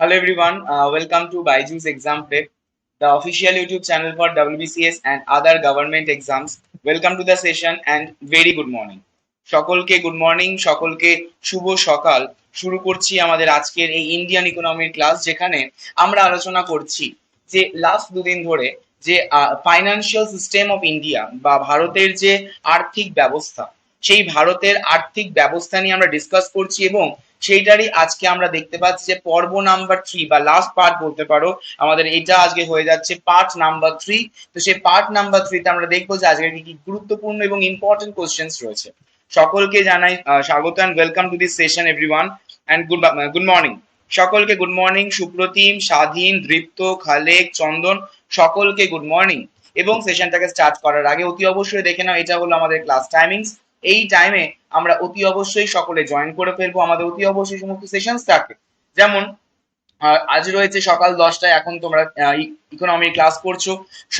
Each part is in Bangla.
Hello everyone, uh, welcome to Byju's Exam Prep, the official YouTube channel for WBCS and other government exams. Welcome to the session and very good morning. সকলকে গুড মর্নিং সকলকে শুভ সকাল শুরু করছি আমাদের আজকের এই ইন্ডিয়ান ইকোনমির ক্লাস যেখানে আমরা আলোচনা করছি যে লাস্ট দুদিন ধরে যে ফাইন্যান্সিয়াল সিস্টেম অফ ইন্ডিয়া বা ভারতের যে আর্থিক ব্যবস্থা সেই ভারতের আর্থিক ব্যবস্থা নিয়ে আমরা ডিসকাস করছি এবং সেইটারই আজকে আমরা দেখতে পাচ্ছি যে পর্ব নাম্বার থ্রি বা লাস্ট পার্ট বলতে পারো, আমাদের এটা আজকে হয়ে যাচ্ছে পার্ট নাম্বার থ্রি তো সেই পার্ট নাম্বার থ্রিতে আমরা দেখব যে আজকে কি কি গুরুত্বপূর্ণ এবং ইম্পর্টেন্ট কোশ্চেন্স রয়েছে। সকলকে জানাই স্বাগত and welcome to this session everyone and good good morning সকলকে গুড মর্নিং সুপ্রতিম, স্বাধীন, দৃপ্ত, খালেক, চন্দন, সকলকে গুড মর্নিং এবং সেশনটাকে স্টার্ট করার আগে অতি অবশ্যই দেখে নাও, এটা হলো আমাদের ক্লাস টাইমিংস এই টাইমে আমরা অতি অবশ্যই সকলে জয়েন করে ফেলব। আমাদের অতি অবশ্যই সমস্ত সেশনস থাকে। যেমন আজ রয়েছে সকাল দশটায়, এখন তোমরা ইকোনমির ক্লাস করছ।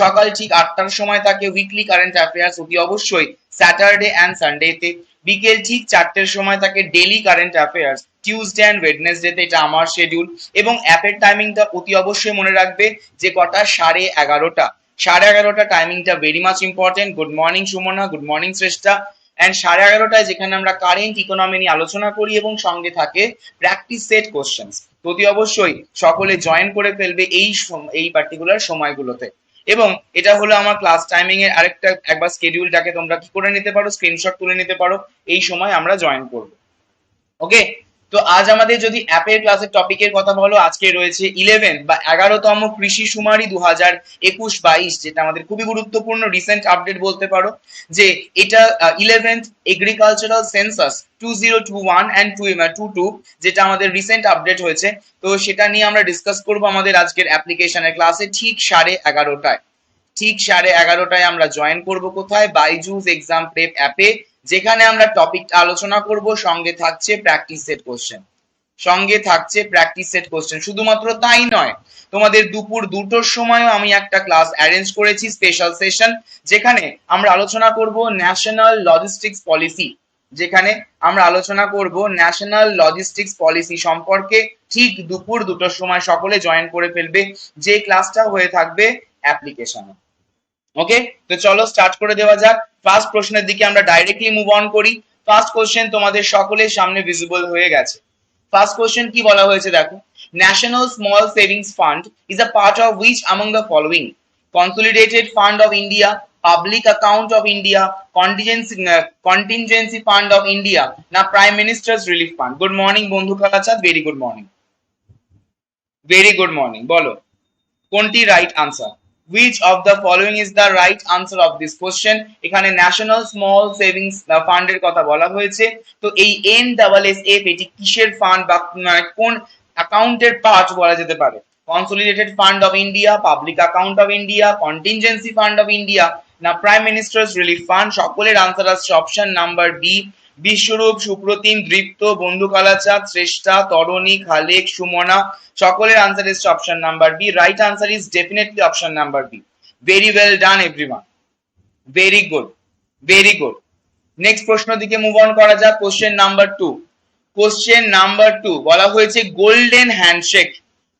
সকাল ঠিক আটটার সময় থাকে উইকলি কারেন্ট অ্যাফেয়ার্স অতি অবশ্যই স্যাটারডে অ্যান্ড সানডেতে বিকেল ঠিক চারটের সময় থাকে daily current affairs Tuesday and ওয়েডনেসডেতে এটা আমার শেডিউল এবং অ্যাপের টাইমিংটা অতি অবশ্যই মনে রাখবে যে কটা? সাড়ে এগারোটা। সাড়ে এগারোটা টাইমিংটা very much important good morning Sumana good morning Shreshtha. And সাড়ে এগারোটায় যেখানে আমরা কারেন্ট ইকোনমি নিয়ে আলোচনা করি এবং সঙ্গে থাকে প্র্যাকটিস সেট কোশ্চেন্স প্রতি অবশ্যই সকলে জয়েন করে ফেলবে এই এই পার্টিকুলার সময়গুলোতে। এবং এটা হলো আমার ক্লাস টাইমিং এর আরেকটা, একবার স্কেডিউলটাকে তোমরা কি করে নিতে পারো স্ক্রিনশট তুলে নিতে পারো, এই সময় আমরা জয়েন করব। ওকে তো আজ আমাদের যদি অ্যাপের ক্লাসের টপিকের কথা বলো, আজকে রয়েছে ইলেভেন বা এগারোতম কৃষি সুমারি দু হাজার একুশ বাইশ, যেটা আমাদের খুবই গুরুত্বপূর্ণ রিসেন্ট আপডেট বলতে পারো, যে এটা eleventh agricultural census two zero two one and two two two যেটা আমাদের রিসেন্ট আপডেট হয়েছে। তো সেটা নিয়ে আমরা ডিসকাস করব আমাদের আজকের অ্যাপ্লিকেশনের ক্লাসে ঠিক সাড়ে এগারোটায়। ঠিক সাড়ে এগারোটায় আমরা জয়েন করব কোথায়? বাইজুস এক্সাম প্রেপ অ্যাপে যেখানে আমরা টপিকটা আলোচনা করব, সঙ্গে থাকছে প্র্যাকটিস সেট কোশ্চেন সঙ্গে থাকছে প্র্যাকটিস সেট কোশ্চেন শুধুমাত্র তাই নয়, তোমাদের দুপুর দুটোর সময়ও আমি একটা ক্লাস অ্যারেঞ্জ করেছি স্পেশাল সেশন যেখানে আমরা আলোচনা করব ন্যাশনাল লজিস্টিক্স পলিসি যেখানে আমরা আলোচনা করব ন্যাশনাল লজিস্টিক্স পলিসি সম্পর্কে ঠিক দুপুর দুটোর সময় সকলে জয়েন করে ফেলবে, যে ক্লাসটা হয়ে থাকবে অ্যাপ্লিকেশনে ওকে তো চলো স্টার্ট করে দেওয়া যাক। ফার্স্ট প্রশ্নের দিকে আমরা ডাইরেক্টলি মুভ অন করি। ফার্স্ট কোশ্চেন তোমাদের সকলের সামনে ভিজিবল হয়ে গেছে। ফার্স্ট কোশ্চেন কি বলা হয়েছে দেখো? National small savings fund is a part of which among the following consolidated fund of India public account of India contingency contingency fund of India না prime minister's relief fund good morning বন্ধু Kalachand very good morning very good morning বলো, কোনটি right answer which of the following is the right answer of this question? এখানে ন্যাশনাল স্মল সেভিংস ফান্ডের কথা বলা হয়েছে। তো এই এন ডাবল এস এফ এটি কিসের ফান্ড বা মানে কোন অ্যাকাউন্টের পার্ট বলা যেতে পারে? Consolidated fund of India public account of India contingency fund of India না প্রাইম মিনিস্টার্স রিলিফ ফান্ড সকলের আনসার আসছে option number B Biswarup, Supratim, Dripta Bandhu Kalachand Shreshtha, Tarani, Khalek, Sumana, সকলের answer is option number B right answer is definitely option number B very well done everyone very good very good next প্রশ্ন দিকে মুভ অন করা যাক question number two question number two বলা হয়েছে গোল্ডেন হ্যান্ডশেক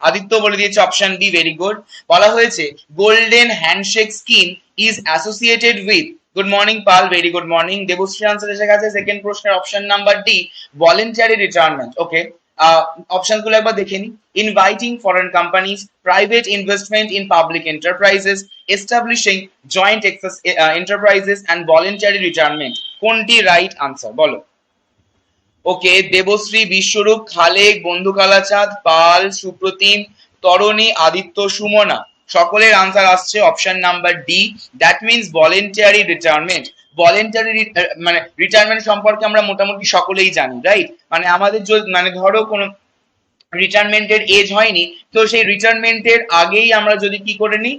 আদিত্য বলে দিয়েছে অপশন বি ভেরি গুড বলা হয়েছে golden handshake scheme is associated with good morning Pal very good morning Debashree answer এসে গেছে। সেকেন্ড প্রশ্নের option number D voluntary retirement okay অপশনগুলো একবার দেখে নি। Inviting foreign companies private investment in public enterprises establishing joint enterprises and voluntary retirement কোনটি রাইট আনসার বলো। ওকে দেবশ্রী, বিশ্বরূপ, খালেক বন্ধু কালাচাঁদ পাল, সুপ্রতিম, তরণী, আদিত্য, সুমনা। সকলের আনসার আসছে option number D that means voluntary retirement voluntary মানে রিটায়ারমেন্ট সম্পর্কে আমরা মোটামুটি সকলেই জানি রাইট মানে আমাদের মানে ধরো কোনো রিটায়ারমেন্টের এজ হয়নি, তো সেই রিটায়ারমেন্টের আগেই আমরা যদি কি করে নিই?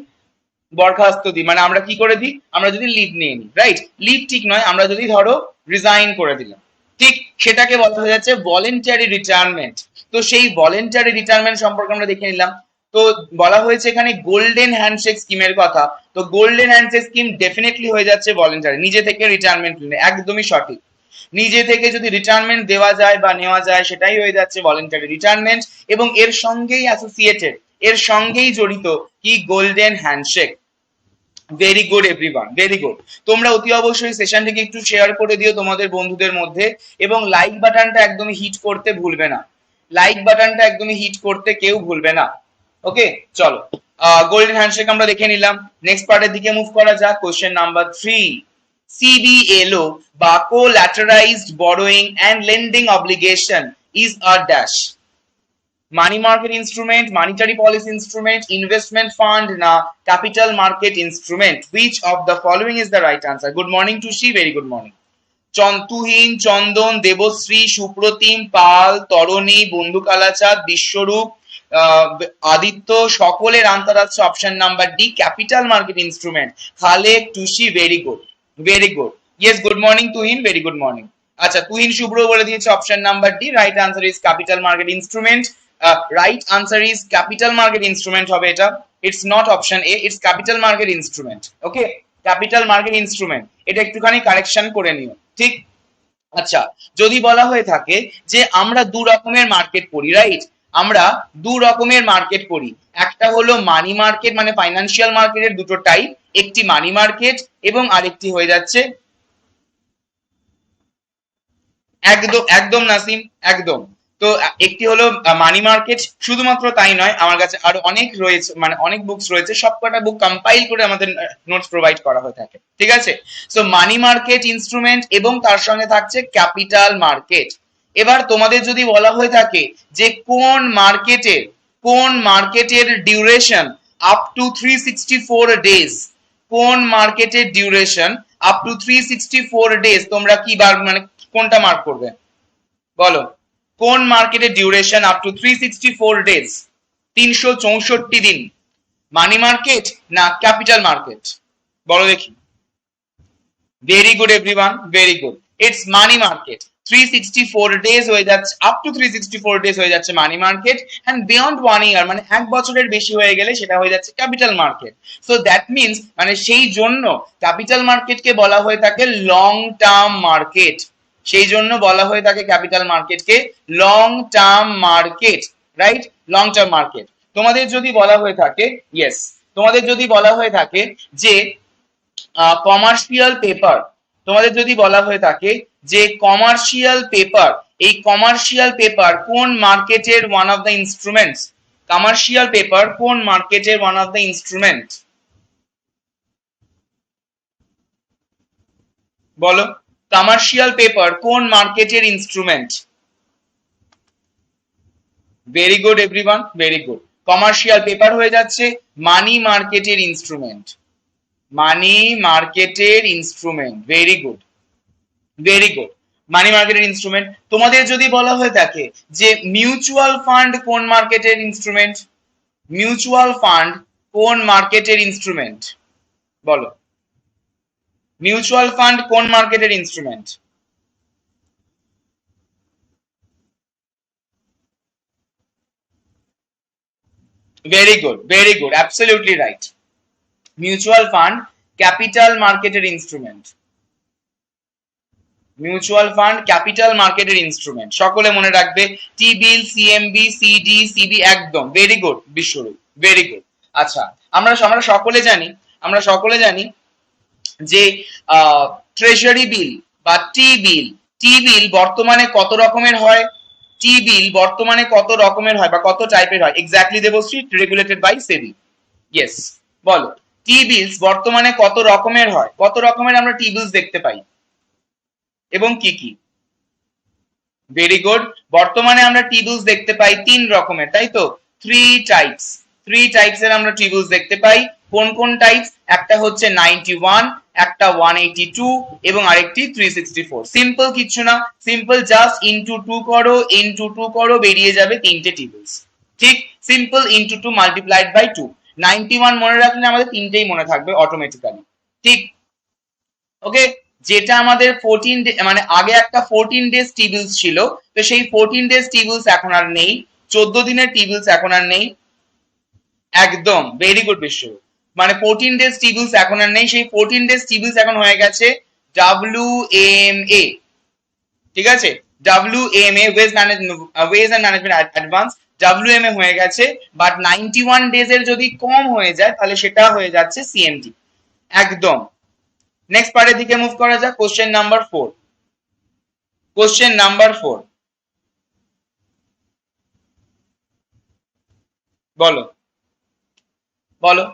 বরখাস্ত দিই। মানে আমরা কি করে দিই? আমরা যদি লিভ নিয়ে নিই রাইট লিভ ঠিক নয়, আমরা যদি ধরো রিজাইন করে দিলাম। ঠিক সেটাকে বলা হয়ে যাচ্ছে ভলেন্টারি রিটায়ারমেন্ট তো সেই ভলেন্টারি রিটায়ারমেন্ট সম্পর্কে আমরা দেখে নিলাম। তো বলা হয়েছে এখানে গোল্ডেন হ্যান্ডশেক স্কিমের কথা। তো গোল্ডেন হ্যান্ডশেক স্কিম ডেফিনেটলি হয়ে যাচ্ছে ভলেন্টারি নিজে থেকে রিটায়ারমেন্ট একদমই সঠিক। নিজে থেকে যদি রিটায়ারমেন্ট দেওয়া যায় বা নেওয়া যায়, সেটাই হয়ে যাচ্ছে ভলেন্টারি রিটায়ারমেন্ট এবং এর সঙ্গেই অ্যাসোসিয়েটেড এর সঙ্গেই জড়িত কি golden handshake very good everyone very good তোমরা অতি অবশ্যই সেশনটিকে একটু শেয়ার করে দিও তোমাদের বন্ধুদের মধ্যে এবং লাইক বাটনটা একদমই হিট করতে ভুলবে না। লাইক বাটনটা একদমই হিট করতে কেউ ভুলবে না। ওকে চলো। গোল্ডেন হ্যান্ডশেক আমরা দেখে নিলাম। নেক্সট পার্টের দিকে মুভ করা যাক। কোশ্চেন নাম্বার থ্রি সিবিএলও বা collateralized borrowing and lending obligation is a dash money market instrument monetary policy instrument investment fund না capital market instrument which of the following is the right answer good morning Tusi very good morning চন্তুহীন Chandan Debashree Supratim Pal Tarani Bandhu Kalachand Biswarup Aditya সকলের answer option number D capital market instrument Khalek, Tusi very good very good yes good morning Tuhin very good morning আচ্ছা তুহিন শুভ্র বলে দিয়েছে option number D right answer is capital market instrument right answer is capital market instrument হবে এটা। It's not option A it's capital market instrument okay capital market instrument এটা একটুখানি কারেকশন করে নিও, ঠিক? আচ্ছা যদি বলা হয়ে থাকে যে আমরা দু রকমের মার্কেট করি রাইট আমরা দু রকমের মার্কেট করি। একটা হলো মানি মার্কেট মানে ফাইন্যান্সিয়াল মার্কেটের দুটো টাইপ একটি মানি মার্কেট এবং আরেকটি হয়ে যাচ্ছে একদম একদম নাসিম, একদম। তো একটি হলো মানি মার্কেট শুধুমাত্র তাই নয়, আমার কাছে আরও অনেক রয়েছে মানে অনেক বুকস রয়েছে, সবকটা বুক কম্পাইল করে আমাদের নোটস প্রোভাইড করা হয়ে থাকে, ঠিক আছে? সো মানি মার্কেট ইনস্ট্রুমেন্ট এবং তার সঙ্গে থাকছে ক্যাপিটাল মার্কেট এবার তোমাদের যদি বলা হয়ে থাকে যে কোন মার্কেটের কোন মার্কেটের duration up to three sixty four days কোন মার্কেটের duration up to three sixty four days তোমরা কি বার মানে কোনটা মার্ক করবে? বলো। কোন মার্কেটের duration up to three sixty four days তিনশো চৌষট্টি দিন। মানি মার্কেট না ক্যাপিটাল মার্কেট বলো দেখি। Very good everyone very good it's money market 364 days হয়ে যাচ্ছে আপ টু 364 ডেজ হয়ে যাচ্ছে money market and beyond one year মানে এক বছরের বেশি হয়ে গেলে সেটা হয়ে যাচ্ছে capital market so that means মানে সেই জন্য ক্যাপিটাল মার্কেটকে বলা হয়ে থাকে লং টার্ম মার্কেট সেই জন্য বলা হয়ে থাকে ক্যাপিটাল মার্কেটকে long term market right long term market তোমাদের যদি বলা হয়ে থাকে ইয়েস তোমাদের যদি বলা হয়ে থাকে যে কমার্শিয়াল পেপার তোমাদের যদি বলা হয়ে থাকে যে কমার্শিয়াল পেপার এই কমার্শিয়াল পেপার কোন মার্কেটের one of the instruments commercial paper কোন মার্কেটের ওয়ান অফ দ্য ইনস্ট্রুমেন্ট বলো কমার্শিয়াল পেপার কোন মার্কেটের instrument very good everyone very good commercial paper হয়ে যাচ্ছে মানি মার্কেটের ইনস্ট্রুমেন্ট মানি মার্কেটের instrument very good very good money মার্কেটের ইনস্ট্রুমেন্ট তোমাদের যদি বলা হয়ে থাকে যে মিউচুয়াল ফান্ড কোন মার্কেটের ইনস্ট্রুমেন্ট মিউচুয়াল ফান্ড কোন মার্কেটের ইনস্ট্রুমেন্ট বলো। মিউচুয়াল ফান্ড কোন মার্কেটের instrument very good very good absolutely right mutual fund capital মার্কেটের ইনস্ট্রুমেন্ট মিউচুয়াল ফান্ড ক্যাপিটাল মার্কেটের ইনস্ট্রুমেন্ট সকলে মনে রাখবে T bill CMB CD CB একদম। Very good Biswarup. Very good আচ্ছা আমরা আমরা সকলে জানি, আমরা সকলে জানি যে ট্রেজারি বিল বা টি বিল টি বিল বর্তমানে কত রকমের হয়? টি বিল বর্তমানে কত রকমের হয় বা কত টাইপের হয়? Exactly Debashree regulated by SEBI yes বলো। টি বিলস বর্তমানে কত রকমের হয়? কত রকমের আমরা টি বিলস দেখতে পাই? এবং কি কি? ভেরি গুড বর্তমানে আমরা টি বিলস দেখতে পাই তিন রকমের, তাই তো? থ্রি টাইপস থ্রি টাইপস এর আমরা টি বিলস দেখতে পাই। কোন কোন টাইপস একটা হচ্ছে নাইনটি ওয়ান একটা ওয়ান এইটি টু এবং আরেকটি থ্রি সিক্সটি ফোর সিম্পল কিছু না। সিম্পল জাস্ট ইন্টু টু করো ইন্টু টু করো, বেরিয়ে যাবে তিনটে টিবিলস ঠিক? Simple into two multiplied by two ninety one মনে রাখলে আমাদের তিনটেই মনে থাকবে অটোমেটিক্যালি ঠিক? ওকে যেটা আমাদের ফোরটিন মানে আগে একটা ফোরটিন ডেজ টিবিলস ছিল, তো সেই ফোরটিন ডেজ টিবিলস এখন আর নেই, চোদ্দ দিনের টিবিলস এখন আর নেই। একদম ভেরি গুড বিশ্ব মানে ফোরটিন ডেজ টিবিলস এখন আর নেই, সেই ফোরটিন ডেজ টিবিলস এখন হয়ে গেছে ডাব্লিউ এম এ ঠিক আছে? W M A ways management ways and management advance W M A হয়ে গেছে বাট নাইনটি ওয়ান ডেজ এর যদি কম হয়ে যায়, তাহলে সেটা হয়ে যাচ্ছে সিএমটি একদম। নেক্সট পার্টের দিকে মুভ করা যাক question number four question number four বলো। বলো।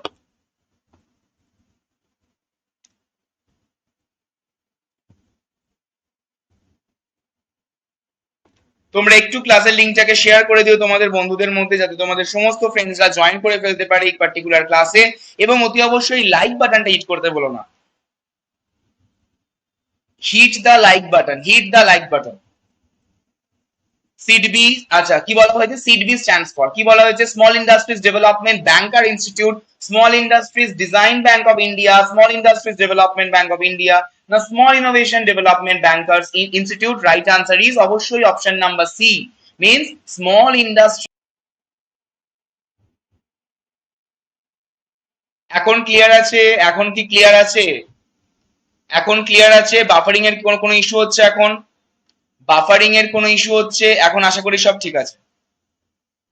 তোমরা একটু ক্লাসের লিঙ্কটাকে শেয়ার করে দিও তোমাদের বন্ধুদের মধ্যে, যাতে তোমাদের সমস্ত ফ্রেন্ডসরা জয়েন করে ফেলতে পারে এই পার্টিকুলার ক্লাসে এবং অতি অবশ্যই লাইক বাটনটা হিট করতে বলো না। Hit the like button hit the like button SIDBI আচ্ছা কি বলা হয়েছে? সিডবি স্ট্যান্ডস ফর কি বলা হয়েছে? Small industries development banker institute small industries design bank of India small industries development bank of India না small innovation development bankers institute right answer is অবশ্যই option number C means small industry এখন ক্লিয়ার আছে? এখন কি ক্লিয়ার আছে? এখন ক্লিয়ার আছে বাফারিং এর কোনো কোনো ইস্যু হচ্ছে এখন? বাফারিং এর কোনো ইস্যু হচ্ছে? এখন আশা করি সব ঠিক আছে।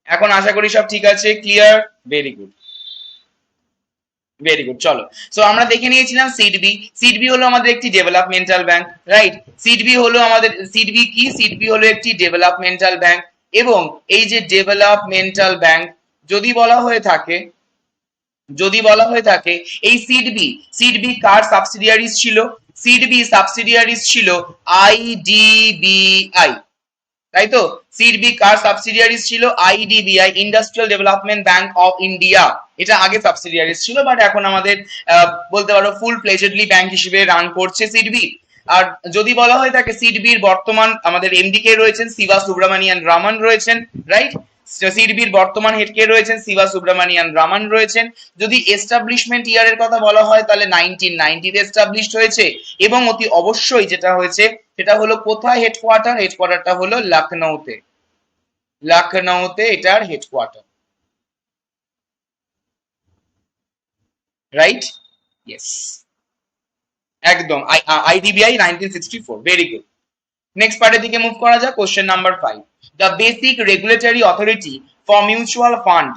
এখন আশা করি সব ঠিক আছে clear very good very good চলো। সো আমরা দেখে নিয়েছিলাম সিডবি সিডবি হলো আমাদের একটি ডেভেলপমেন্টাল ব্যাংক রাইট সিডবি হলো আমাদের সিডবি কি? সিডবি হলো একটি ডেভেলপমেন্টাল ব্যাংক এবং এই যে ডেভেলপমেন্টাল ব্যাংক যদি বলা হয়ে থাকে যদি বলা হয়ে থাকে, এই সিডবি সিডবি কার সাবসিডিয়ারিজ ছিল? সিডবি সাবসিডিয়ারিজ ছিল আইডিবিআই তাই তো? সিডবি কার সাবসিডিয়ারিজ ছিল? IDBI industrial development bank of India এটা আগে সাবসিডিয়ারিজ ছিল বাট এখন আমাদের বলতে পারো ফুল প্লেজেডলি ব্যাংক হিসেবে রান করছে সিডবি আর যদি বলা হয় থাকে সিডবির বর্তমান আমাদের এমডি কে রয়েছেন শিবা সুব্রমণিয়ান রামান রয়েছেন রাইট সিডবির বর্তমান হেড কে রয়েছেন শিবা সুব্রমণিয়ান রামান রয়েছেন। যদি এস্টাবলিশমেন্ট ইয়ারের কথা বলা হয়, তাহলে নাইনটিন নাইনটিতে এস্টাবলিশড হয়েছে এবং অতি অবশ্যই যেটা হয়েছে, সেটা হলো কোথায় হেডকোয়ার্টার হেডকোয়ার্টারটা হলো লখনৌতে। লখনৌতে এটার হেডকোয়ার্টার রাইট ইয়েস একদম। IDBI nineteen sixty four very good next পার্টের দিকে মুভ করা যাক। Question number five the basic regulatory authority for mutual fund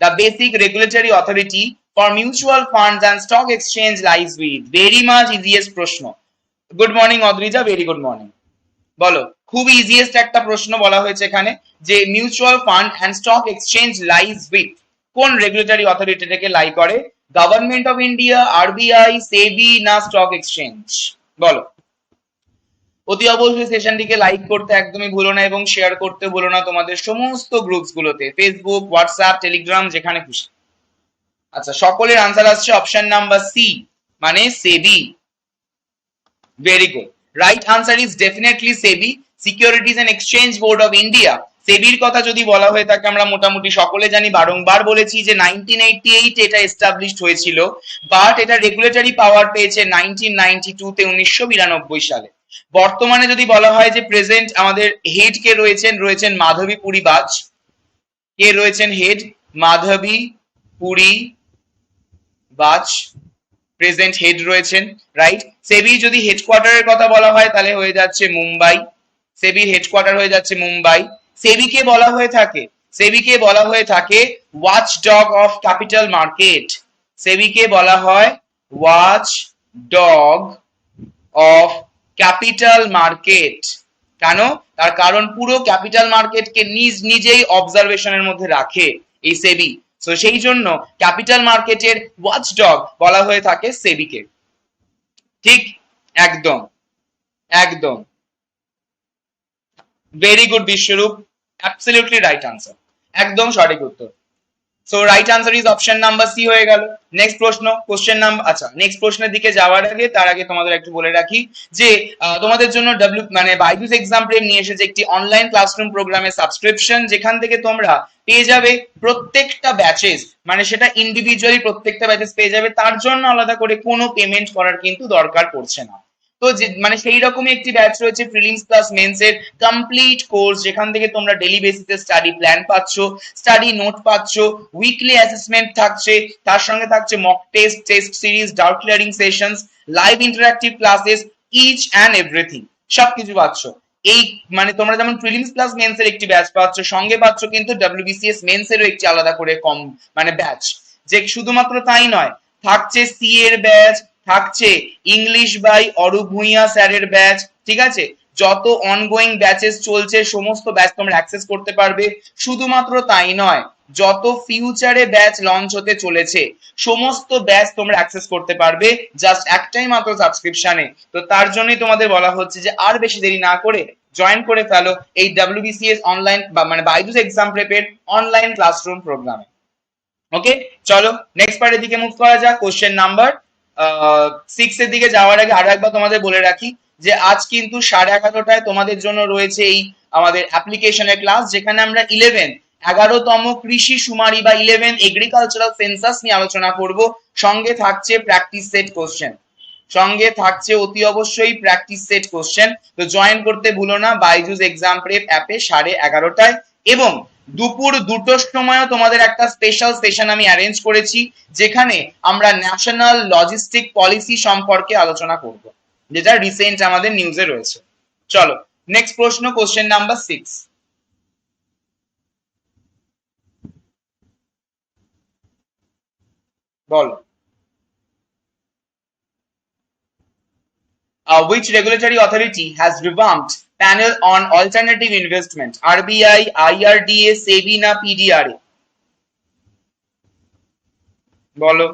the basic regulatory authority for mutual funds and stock exchange lies with very much easiest প্রশ্ন. Good morning Adrija very good morning বলো, খুব ইজিয়েস্ট একটা প্রশ্ন বলা হয়েছে এখানে যে mutual fund and stock exchange lies with কোন রেগুলেটরি অথরিটি থেকে লাই করে? Government of India RBI SEBI না স্টক এক্সচেঞ্জ বলো। অতি অবশ্যই সেশনটিকে লাইক করতে একদমই ভুলো না এবং শেয়ার করতে ভুলো না তোমাদের সমস্ত গ্রুপস গুলোতে। ফেসবুক হোয়াটসঅ্যাপ টেলিগ্রাম যেখানে খুশি। আচ্ছা সকলের আনসার আসছে অপশন নাম্বার সি মানে SEBI. Very good right answer is definitely SEBI. Securities and exchange board of India সেবির কথা যদি বলা হয়ে থাকে আমরা মোটামুটি সকলে জানি। বারংবার বলেছি যে নাইনটিন এটা এস্টাবলিশড হয়েছিল বাট এটা রেগুলেটরি পাওয়ার পেয়েছে নাইনটিন নাইনটি টু তে উনিশশো বিরানব্বই সালে। বর্তমানে যদি বলা হয় যে প্রেজেন্ট আমাদের হেড কে রয়েছেন রয়েছেন মাধবী পুরী বাজ। কে রয়েছেন head Madhabi Puri Buch. Present head রয়েছেন রাইট সেবি যদি হেডকোয়ার্টারের কথা বলা হয় তাহলে হয়ে যাচ্ছে মুম্বাই। সেবির হেডকোয়ার্টার হয়ে যাচ্ছে মুম্বাই। সেবিকে বলা হয়ে থাকে, সেবিকে বলা হয়ে থাকে watch dog of capital market সেবিকে বলা হয় watch dog of capital market. কেন? তার কারণ পুরো ক্যাপিটাল মার্কেটকে নিজ নিজেই অবজারভেশনের মধ্যে রাখে এই সেবি। তো সেই জন্য ক্যাপিটাল মার্কেটের ওয়াচ ডগ বলা হয়ে থাকে সেবিকে। ঠিক? একদম। একদম। Very good Biswarup. Absolutely right answer একদম সঠিক উত্তর। So right answer is option number C হয়ে গেল। নেক্সট প্রশ্ন কোশ্চেন নাম্বার আচ্ছা নেক্সট প্রশ্নের দিকে যাওয়ার আগে, তার আগে তোমাদের একটু বলে রাখি যে তোমাদের জন্য ডাব্লিউ মানে বাইজুস এক্সাম প্রেম নিয়ে এসেছে একটি অনলাইন ক্লাসরুম প্রোগ্রামের সাবস্ক্রিপশন যেখান থেকে তোমরা পেয়ে যাবে প্রত্যেকটা ব্যাচেস মানে সেটা ইন্ডিভিজুয়ালি প্রত্যেকটা ব্যাচেস পেয়ে যাবে, তার জন্য আলাদা করে কোনো পেমেন্ট করার কিন্তু দরকার পড়ছে না। তো যে মানে সেই রকমই একটি ব্যাচ রয়েছে প্রিলিমস প্লাস মেন্স এর কমপ্লিট কোর্স যেখান থেকে তোমরা ডেলি বেসিসে স্টাডি প্ল্যান পাচ্ছ স্টাডি নোট পাচ্ছ উইকলি অ্যাসেসমেন্ট থাকছে, তার সঙ্গে থাকছে mock test test series doubt clearing sessions live interactive classes each and everything সবকিছু পাচ্ছ। এই মানে তোমরা যেমন প্রিলিমস প্লাস মেন্স এর একটি ব্যাচ পাচ্ছ, সঙ্গে পাচ্ছ কিন্তু ডাব্লিউবিসিএস মেন্স এরও একটি আলাদা করে কম মানে ব্যাচ যে শুধুমাত্র তাই নয়, থাকছে সি এর ব্যাচ থাকছে ইংলিশ বাই অরূপ ভুঁইয়া স্যারের ব্যাচ ঠিক আছে? যত অনগোয়িং ব্যাচেস চলছে, সমস্ত ব্যাচ তোমরা অ্যাক্সেস করতে পারবে। শুধুমাত্র তাই নয়, যত ফিউচারে ব্যাচ লঞ্চ হতে চলেছে, সমস্ত ব্যাচ তোমরা অ্যাক্সেস করতে পারবে জাস্ট একটাই মাত্র সাবস্ক্রিপশনে তো তার জন্যই তোমাদের বলা হচ্ছে যে আর বেশি দেরি না করে জয়েন করে ফেলো এই ডাব্লিউবিসিএস অনলাইন বা মানে বাইজুস এক্সাম প্রেপের অনলাইন ক্লাসরুম প্রোগ্রামে ওকে চলো নেক্সট পার্টের দিকে মুভ করা যাক কোশ্চেন নাম্বার সিক্স এর দিকে যাওয়ার আগে আরও একবার তোমাদের বলে রাখি যে আজ কিন্তু সাড়ে এগারোটায় তোমাদের জন্য রয়েছে এই আমাদের অ্যাপ্লিকেশনের ক্লাস যেখানে আমরা ইলেভেন এগারোতম কৃষি সুমারি বা ইলেভেন এগ্রিকালচারাল সেন্সাস নিয়ে আলোচনা করব। সঙ্গে থাকছে প্র্যাকটিস সেট কোশ্চেন সঙ্গে থাকছে অতি অবশ্যই প্র্যাকটিস সেট কোশ্চেন তো জয়েন করতে ভুলো না বাইজুস এক্সাম প্রেপ অ্যাপে সাড়ে এগারোটায়। এবং দুপুর দুটোর সময়ও তোমাদের একটা স্পেশাল সেশন আমি অ্যারেঞ্জ করেছি যেখানে আমরা ন্যাশনাল লজিস্টিক পলিসি সম্পর্কে আলোচনা করব যেটা রিসেন্ট আমাদের নিউজে রয়েছে। চলো নেক্সট প্রশ্ন কোশ্চেন নাম্বার সিক্স বলো। Uh, which regulatory authority has revamped panel on alternative investment RBI, IRDA, SEBI না PDRA বলো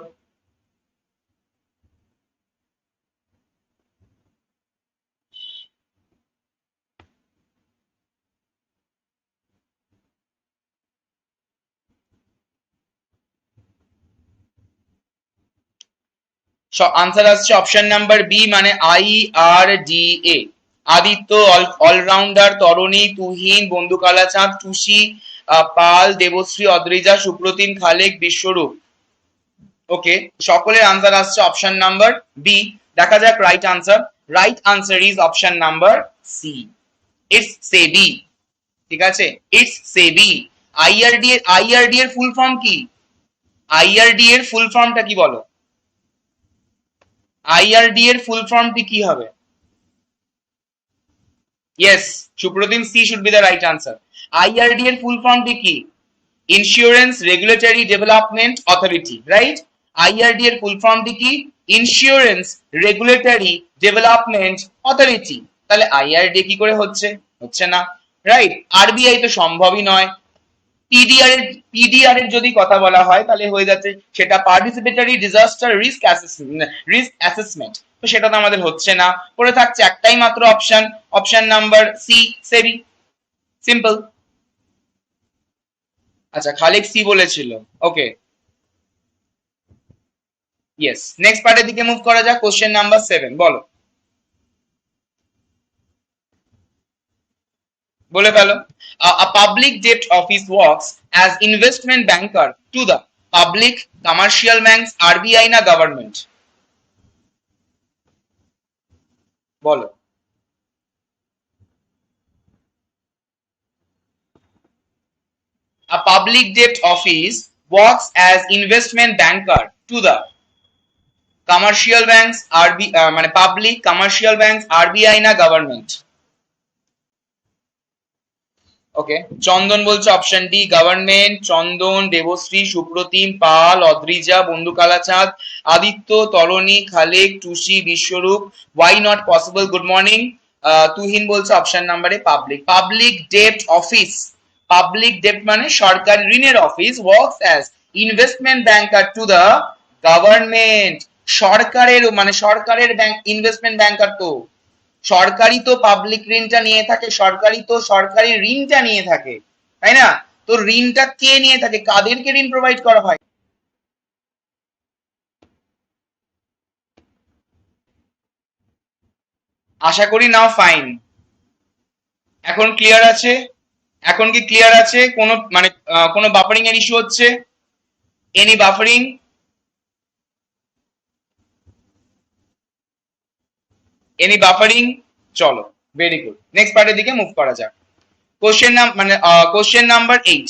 আনসার আসছে অপশন নাম্বার বি মানে I R D A Aditya allrounder Tarani, Tuhin বন্ধুকালা Chand Tusi পাল, দেবশ্রী, অদ্রিজা, সুপ্রতিম খালেক, বিশ্বরূপ। ওকে, সকলের আনসার আসছে অপশন নাম্বার বি দেখা যাক right answer right answer is option number C it's SEBI ঠিক আছে? ইটস সেবি আইআরডি এর আইআরডি এর ফুল ফর্ম কি? আইআরডি এর ফুল ফর্মটা কি বলো? আইআরডি এর ফুল ফর্মটি কি হবে? Yes Supratim C should be the right answer IRD এর ফুল ফর্মটি কি? Insurance regulatory development authority right IRD এর ফুল ফর্মটি কি? ইন্স্যুরেন্স রেগুলেটরি ডেভেলপমেন্ট অথরিটি তাহলে আইআরডি কি করে হচ্ছে? হচ্ছে না রাইট আরবিআই তো সম্ভবই নয়। পিডিআর এর পিডিআর এর যদি কথা বলা হয়, তাহলে হয়ে যাচ্ছে সেটা participatory disaster risk risk assessment তো সেটা তো আমাদের হচ্ছে না। পড়ে থাকছে একটাই মাত্র option option number C SEBI simple আচ্ছা খালিক সি বলেছিল। ওকে ইয়েস নেক্সট পার্টের দিকে মুভ করা যাক কোশ্চেন নাম্বার সেভেন বলো। বলে ফেলো। a public debt office works as investment banker to the public, commercial banks RBI না government? বলো a public debt office works as investment banker to the commercial banks RB uh, মানে পাবলিক commercial banks RBI না government ওকে চন্দন বলছে অপশন ডি গভর্নমেন্ট চন্দন, দেবশ্রী সুপ্রতিম পাল, অদ্রিজা বন্ধু চাঁদ, আদিত্য, তরণী, খালেক, টুসি, বিশ্বরূপ why not possible good morning Tuhin বলছে অপশন নাম্বারে পাবলিক পাবলিক ডেপ্ট অফিস পাবলিক ডেপ্ট মানে সরকারি ঋণের office works as investment banker to the government সরকারের মানে সরকারের ব্যাংক ইনভেস্টমেন্ট ব্যাংকার তো। সরকারি তো পাবলিক ঋণটা নিয়ে থাকে, সরকারি তো সরকারি ঋণটা নিয়ে থাকে, তাই না? তো ঋণটা কে নিয়ে থাকে? কাদেরকে ঋণ প্রোভাইড করা হয়? আশা করি নাও ফাইন এখন ক্লিয়ার আছে? এখন কি ক্লিয়ার আছে? কোনো মানে কোনো বাফারিং এর ইস্যু হচ্ছে? এনি বাফারিং এনি বাফারিং চলো ভেরি গুড নেক্সট পার্টের দিকে মুভ করা যাক। কোশ্চেন নাম মানে question number eight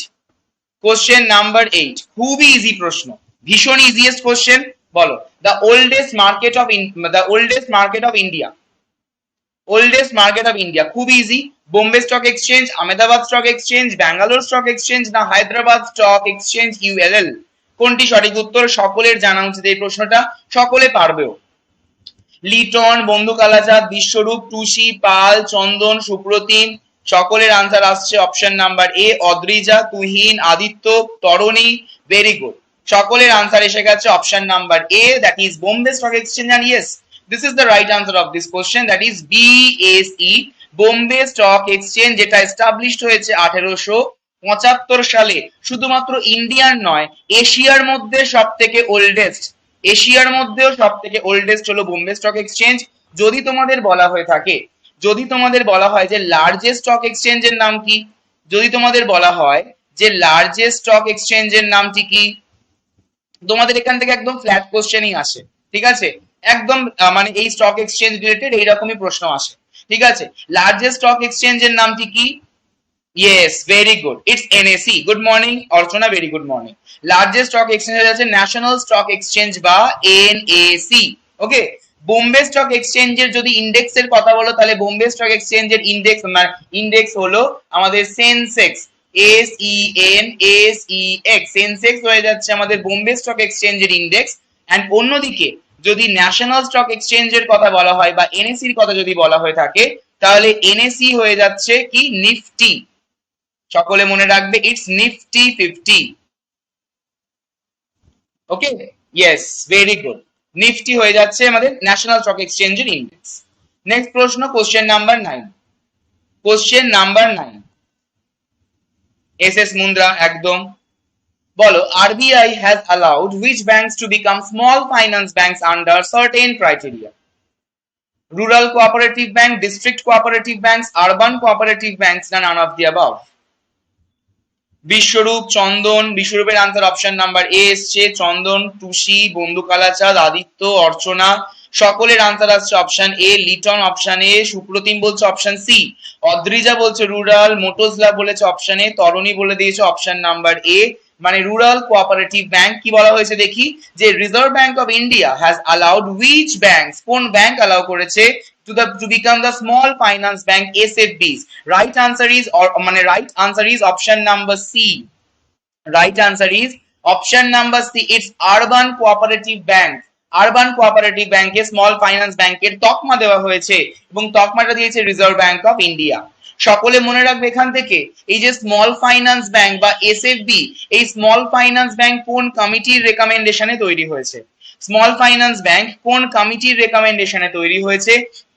question number eight খুবই ইজি প্রশ্ন। ভীষণ ইজিয়েস্ট কোশ্চেন বলো। The oldest market of the oldest market of India oldest market of India খুব easy Bombay stock exchange Ahmedabad stock exchange Bangalore stock exchange না হায়দ্রাবাদ স্টক এক্সচেঞ্জ ইউএলএল কোনটি সঠিক উত্তর? সকলের জানা উচিত এই প্রশ্নটা। সকলে পারবেও। লিটন, বন্ধু কালাচাঁদ, বিশ্বরূপ, টুসি, পাল, চন্দন, সুপ্রতিম, সকলের আনসার আসছে option number A Adrija, Tuhin, Aditya, Tarani very good সকলের আনসার এসে গেছে option number A that is Bombay stock exchange and yes this is the right answer of this question that is BSE Bombay stock exchange যেটা এস্টাবলিশড হয়েছে আঠেরোশো পঁচাত্তর সালে, শুধুমাত্র ইন্ডিয়ার নয় এশিয়ার মধ্যে সব থেকে ওল্ডেস্ট এশিয়ার মধ্যেও সব থেকে ওল্ডেস্ট হলো বোম্বে স্টক এক্সচেঞ্জ যদি তোমাদের বলা হয়ে থাকে, যদি তোমাদের বলা হয় যে লার্জেস্ট স্টক এক্সচেঞ্জের নাম কি? যদি তোমাদের বলা হয় যে লার্জেস্ট স্টক এক্সচেঞ্জের নামটি কি? তোমাদের এখান থেকে একদম ফ্ল্যাট কোশ্চেনই আসে, ঠিক আছে? একদম মানে এই স্টক এক্সচেঞ্জ রিলেটেড এইরকমই প্রশ্ন আসে, ঠিক আছে? লার্জেস্ট স্টক এক্সচেঞ্জের নামটি কি? Yes very good it's NSE good morning Archana very good morning largest stock exchange আছে ন্যাশনাল স্টক এক্সচেঞ্জ বা এনএসি ওকে বোম্বে স্টক এক্সচেঞ্জের যদি ইন্ডেক্সের কথা বলো, তাহলে বোম্বে স্টক এক্সচেঞ্জের ইন্ডেক্স ইন্ডেক্স হলো আমাদের Sensex S E N S E X Sensex হয়ে যাচ্ছে আমাদের বোম্বে স্টক এক্সচেঞ্জের ইন্ডেক্স অ্যান্ড অন্যদিকে যদি ন্যাশনাল স্টক এক্সচেঞ্জের কথা বলা হয় বা এনএসির কথা যদি বলা হয়ে থাকে, তাহলে এনএসি হয়ে যাচ্ছে কি? নিফটি সকলে মনে রাখবে it's Nifty fifty okay yes very good Nifty হয়ে যাচ্ছে আমাদের ন্যাশনাল স্টক এক্সচেঞ্জের ইন্ডেক্স নেক্সট প্রশ্ন question number nine question number nine S S Mundra একদম বলো RBI has allowed which banks to become small finance banks under certain criteria rural cooperative bank district cooperative banks urban cooperative banks না none of the above Biswarup, Chandan, বিশ্বরূপের answer option number A এসছে। চন্দন টুসি বন্ধু কালাচাঁদ আদিত্য, অর্চনা, সকলের আনসার আসছে option A Liton option A Supratim বলছে অপশন সি অদ্রিজা বলছে রুরাল, মোটোজলা বলেছে অপশন এ তরণী বলে দিয়েছে অপশন নাম্বার এ মানে রুরাল কোঅপারেটিভ ব্যাংক কি বলা হয়েছে দেখি? যে reserve bank of India has allowed which bank কোন ব্যাংক অ্যালাউ করেছে? To the to become the small finance bank SFBs right answer is মানে right answer is option number C right answer is option number C it's urban cooperative bank urban cooperative ব্যাংকে স্মল ফাইন্যান্স ব্যাংকের তকমা দেওয়া হয়েছে এবং তকমাটা দিয়েছে রিজার্ভ ব্যাংক অফ ইন্ডিয়া সকলে মনে রাখবে এখান থেকে, এই যে স্মল ফাইন্যান্স ব্যাংক বা এসএফবি এই স্মল ফাইন্যান্স ব্যাংক কোন কমিটির রেকমেন্ডেশনে তৈরি হয়েছে? স্মল ফাইন্যান্স ব্যাংক কোন কমিটির রেকমেন্ডেশনে তৈরি হয়েছে?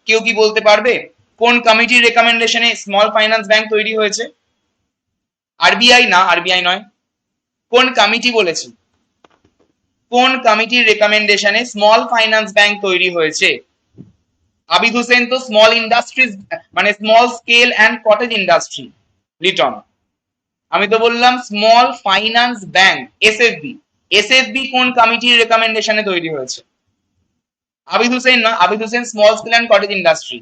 কেউ কি বলতে পারবে? কোন কমিটির রেকমেন্ডেশনে স্মল ফাইন্যান্স ব্যাংক তৈরি হয়েছে? আরবিআই না আরবিআই নয়। কোন কমিটি বলেছি? কোন কমিটির রেকমেন্ডেশনে স্মল ফাইন্যান্স ব্যাংক তৈরি হয়েছে? আবিদ হোসেন তো স্মল ইন্ডাস্ট্রিজ মানে small scale and cottage industry Liton আমি তো বললাম small finance bank SFB SFB কোন কমিটির রেকমেন্ডেশনে তৈরি হয়েছে? আবিদ হুসেন না, Abid Hossain small scale and cottage industry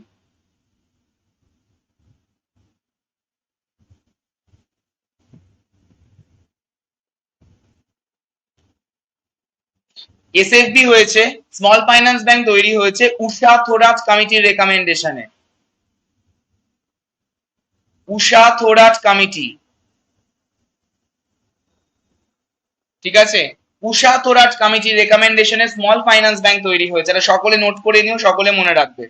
SFB হয়েছে স্মল ফাইন্যান্স ব্যাংক তৈরি হয়েছে, উষা থোরাজ কমিটির রেকমেন্ডেশনে উষা থোরাজ কমিটি ঠিক আছে? উষা তোরাজ কমিটির রেকমেন্ডেশনে স্মল ফাইন্যান্স ব্যাংক তৈরি হয়েছে। এটা সকলে নোট করে নিও, সকলে মনে রাখবে।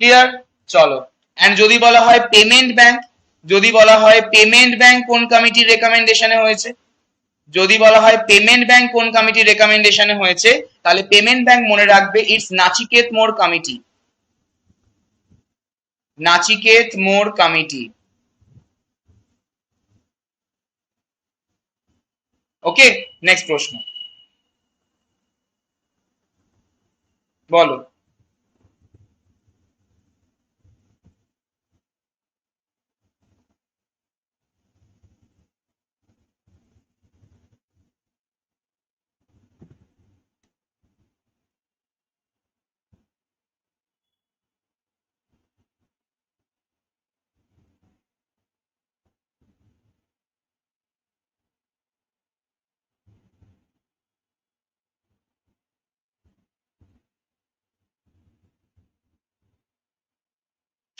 ক্লিয়ার চলো। এন্ড যদি বলা হয় পেমেন্ট ব্যাংক যদি বলা হয় পেমেন্ট ব্যাংক কোন কমিটির রেকমেন্ডেশনে হয়েছে? যদি বলা হয় পেমেন্ট ব্যাংক কোন কমিটির রেকমেন্ডেশনে হয়েছে, তাহলে পেমেন্ট ব্যাংক মনে রাখবে ইটস নাচিকেত মোড় কমিটি নাচিকেত মোড় কমিটি ওকে নেক্সট প্রশ্ন। বলো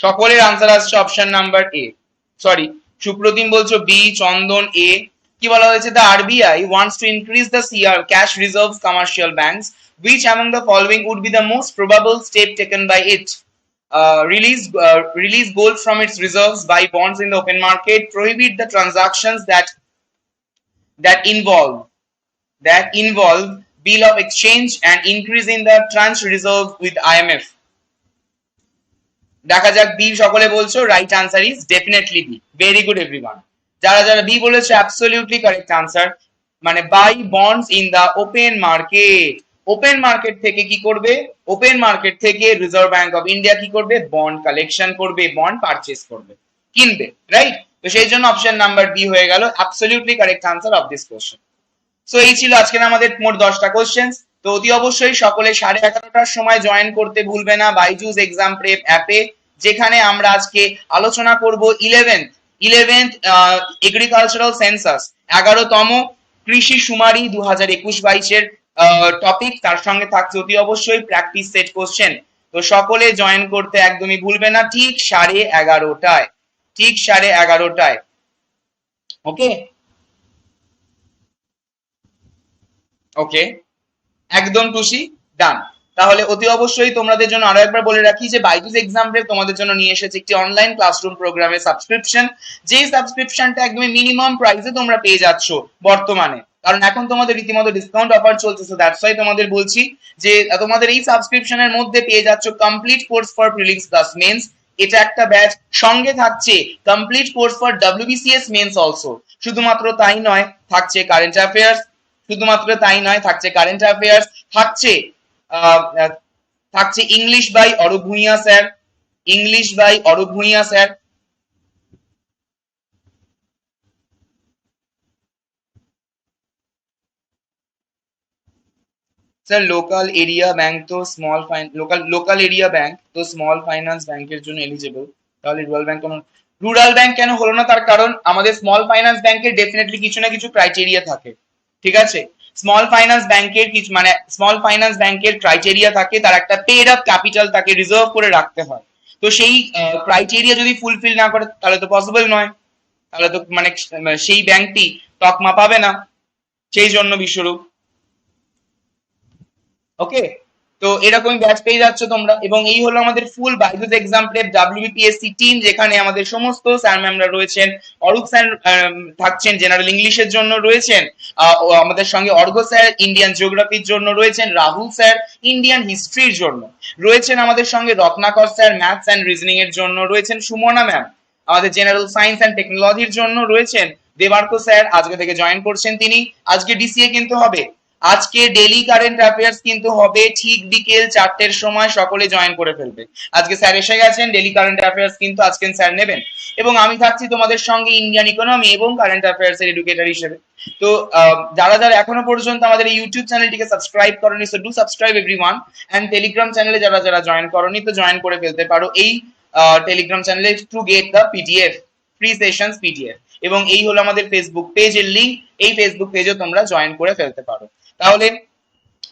সকলের আনসার আসছে option number A sorry Supratim বলছো বি চন্দন এ কি বলা হয়েছে the RBI wants to increase the CR cash reserves commercial banks which among the following would be the most probable step taken by it uh, release uh, release gold from its reserves buy bonds in the open market prohibit the transactions that that involve that involve bill of exchange and increase in the tranche reserve with IMF দেখা যাক বি সকলে বলছো right answer is definitely B very good everyone যারা যারা বি বলেছে অ্যাবসলিউটলি কারেক্ট আনসার মানে buy bonds in the open market open market থেকে কি করবে? ওপেন মার্কেট থেকে রিজার্ভ ব্যাংক অফ ইন্ডিয়া কি করবে? বন্ড কালেকশন করবে বন্ড পারচেস করবে। কিনবে রাইট তো সেই জন্য অপশন নাম্বার বি হয়ে গেল। Absolutely correct answer of this question so এই ছিল আজকের আমাদের মোট দশটা কোশ্চেন তো অতি অবশ্যই সকলে সাড়ে এগারোটার সময় জয়েন করতে ভুলবে না বাইজুস এক্সাম প্রেপ অ্যাপে যেখানে আমরা আজকে আলোচনা করব ইলেভেন্থ ইলেভেন্থ এগ্রিকালচারাল সেন্সাস এগারোতম কৃষি সুমারি দু হাজার একুশ বাইশের টপিক তার সঙ্গে থাকছে অতি অবশ্যই প্র্যাকটিস সেট কোশ্চেন তো সকলে জয়েন করতে একদমই ভুলবে না, ঠিক সাড়ে এগারোটায়, ঠিক সাড়ে এগারোটায়। ওকে ওকে একদম টুসি ডান তাহলে অতি অবশ্যই তোমাদের জন্য আরও একবার বলে রাখি যে বাইজুস এক্সাম তোমাদের জন্য নিয়ে এসেছে একটি অনলাইন ক্লাসরুম প্রোগ্রামের সাবস্ক্রিপশন যেই সাবস্ক্রিপশনটা একদমই মিনিমাম প্রাইসে তোমরা পেয়ে যাচ্ছ বর্তমানে। কারণ এখন তোমাদের রীতিমতো ডিসকাউন্ট অফার চলছে সো দ্যাটস ওয়াই তোমাদের বলছি যে তোমাদের এই সাবস্ক্রিপশনের মধ্যে পেয়ে যাচ্ছ complete course for prelims plus mains এটা একটা ব্যাচ সঙ্গে থাকছে complete course for WBCS mains also শুধুমাত্র তাই নয়, থাকছে কারেন্ট অ্যাফেয়ার্স শুধুমাত্র তাই নয়, থাকছে কারেন্ট অ্যাফেয়ার্স থাকছে থাকছে English by Arup Bhuiyan sir English by Arup Bhuiyan sir sir local area bank তো small local local area bank তো স্মল ফাইন্যান্স ব্যাংকের জন্য এলিজিবল তাহলে রুরাল ব্যাংক কেন রুরাল ব্যাংক কেন হলো না? তার কারণ আমাদের স্মল ফাইন্যান্স ব্যাংকের ডেফিনেটলি কিছু না কিছু ক্রাইটেরিয়া থাকে। ঠিক আছে? স্মল ফাইন্যান্স ব্যাংকের কিছু মানে স্মল ফাইন্যান্স ব্যাংকের ক্রাইটেরিয়া থাকে, তার একটা পেড আপ ক্যাপিটাল তাকে রিজার্ভ করে রাখতে হয়। তো সেই ক্রাইটেরিয়া যদি ফুলফিল না করে, তাহলে তো পসিবল নয়। তাহলে তো মানে সেই ব্যাংকটি তকমা পাবে না। সেই জন্য বিশ্বরূপ। ওকে তো এরকমই ব্যাচ পেয়ে যাচ্ছ তোমরা। এবং এই হলো আমাদের full Byju's exam prep WBPSC team যেখানে আমাদের সমস্ত স্যার ম্যামরা রয়েছেন। অরূপ স্যার থাকছেন জেনারেল ইংলিশের জন্য রয়েছেন। আমাদের সঙ্গে অর্ঘ স্যার ইন্ডিয়ান জিওগ্রাফির জন্য রয়েছেন। রাহুল স্যার ইন্ডিয়ান হিস্ট্রির জন্য রয়েছেন আমাদের সঙ্গে Ratnakar sir maths and reasoning এর জন্য রয়েছেন সুমনা ম্যাম আমাদের জেনারেল সায়েন্স অ্যান্ড টেকনোলজির জন্য রয়েছেন দেবার্ক স্যার আজকে থেকে জয়েন করছেন তিনি। আজকে ডিসিএ কিন্তু হবে। আজকে ডেলি কারেন্ট অ্যাফেয়ার্স কিন্তু হবে ঠিক বিকেল চারটের সময় সকলে জয়েন করে ফেলবে। আজকে স্যার এসে গেছেন ডেলি কারেন্ট অ্যাফেয়ার্স কিন্তু আজকে স্যার নেবেন। এবং আমি থাকছি তোমাদের সঙ্গে ইন্ডিয়ান ইকোনমি এবং কারেন্ট অ্যাফেয়ার্স এর এডুকেটর হিসেবে। তো যারা যারা এখনও পর্যন্ত আমাদের ইউটিউব চ্যানেলটিকে সাবস্ক্রাইব করনি so do subscribe everyone and Telegram চ্যানেলে যারা যারা জয়েন করনি, তো জয়েন করে ফেলতে পারো এই টেলিগ্রাম চ্যানেলে to get the PDF free sessions PDF এবং এই হলো আমাদের ফেসবুক পেজের লিঙ্ক এই ফেসবুক পেজও তোমরা জয়েন করে ফেলতে পারো। তাহলে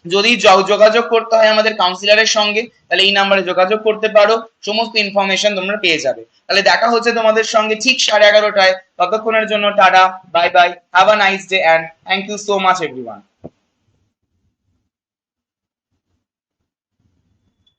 যদি যোগাযোগ করতে হয় আমাদের কাউন্সিলরের সঙ্গে, তাহলে এই নাম্বারে যোগাযোগ করতে পারো। সমস্ত ইনফরমেশন তোমরা পেয়ে যাবে। তাহলে দেখা হচ্ছে তোমাদের সঙ্গে ঠিক সাড়ে এগারোটায়। ততক্ষণের জন্য tata bye bye have a nice day and thank you so much everyone